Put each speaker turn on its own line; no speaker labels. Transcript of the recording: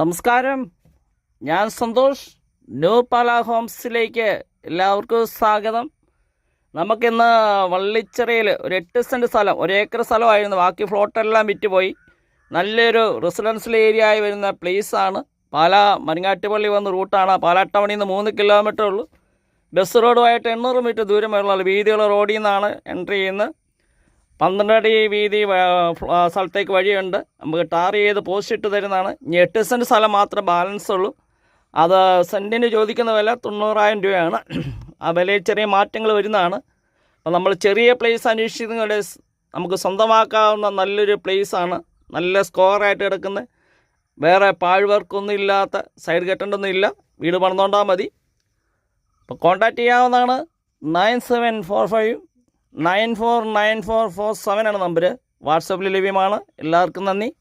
നമസ്കാരം. ഞാൻ സന്തോഷ്. ന്യൂ പാല ഹോംസിലേക്ക് എല്ലാവർക്കും സ്വാഗതം. നമുക്കിന്ന് വള്ളിച്ചിറയിൽ ഒരു എട്ട് സെന്റ് സ്ഥലം ഒരു ഏക്കർ സ്ഥലമായിരുന്നു. ബാക്കി ഫ്ലോട്ടെല്ലാം വിറ്റുപോയി. നല്ലൊരു റെസിഡൻഷ്യൽ ഏരിയ ആയി വരുന്ന പ്ലേസാണ് പാല മരിങ്ങാട്ടുപള്ളി വന്ന റൂട്ടാണ്. പാല ടൗണിൽ നിന്ന് മൂന്ന് കിലോമീറ്റർ ഉള്ളൂ. ബസ് റോഡുമായിട്ട് എണ്ണൂറ് മീറ്റർ ദൂരമുള്ള വീതിയുള്ള റോഡിൽ നിന്നാണ് എൻട്രി ചെയ്യുന്നത്. പന്ത്രണ്ടടി വീതി സ്ഥലത്തേക്ക് വഴിയുണ്ട്. നമുക്ക് ടാർ ചെയ്ത് പോസ്റ്റ് ഇട്ട് തരുന്നതാണ്. ഇനി എട്ട് സെന്റ് സ്ഥലം മാത്രമേ ബാലൻസ് ഉള്ളൂ. അത് സെന്റിന് ചോദിക്കുന്ന വില തൊണ്ണൂറായിരം രൂപയാണ്. ആ വിലയിൽ ചെറിയ മാറ്റങ്ങൾ വരുന്നതാണ്. അപ്പോൾ നമ്മൾ ചെറിയ പ്ലേസ് അന്വേഷിക്കുന്നവരെ നമുക്ക് സ്വന്തമാക്കാവുന്ന നല്ലൊരു പ്ലേസാണ് നല്ല സ്കോറായിട്ട് കിടക്കുന്ന വേറെ പാഴ്വർക്കൊന്നും ഇല്ലാത്ത സൈഡ് കെട്ടേണ്ടൊന്നും ഇല്ല. വീട് പണിതുകൊണ്ടാൽ മതി. അപ്പോൾ കോൺടാക്റ്റ് ചെയ്യാവുന്നതാണ്. Nine seven four five nine four nine four four seven ആണ് നമ്പർ വാട്സപ്പിൽ ലഭ്യമാണ്. എല്ലാവർക്കും നന്ദി.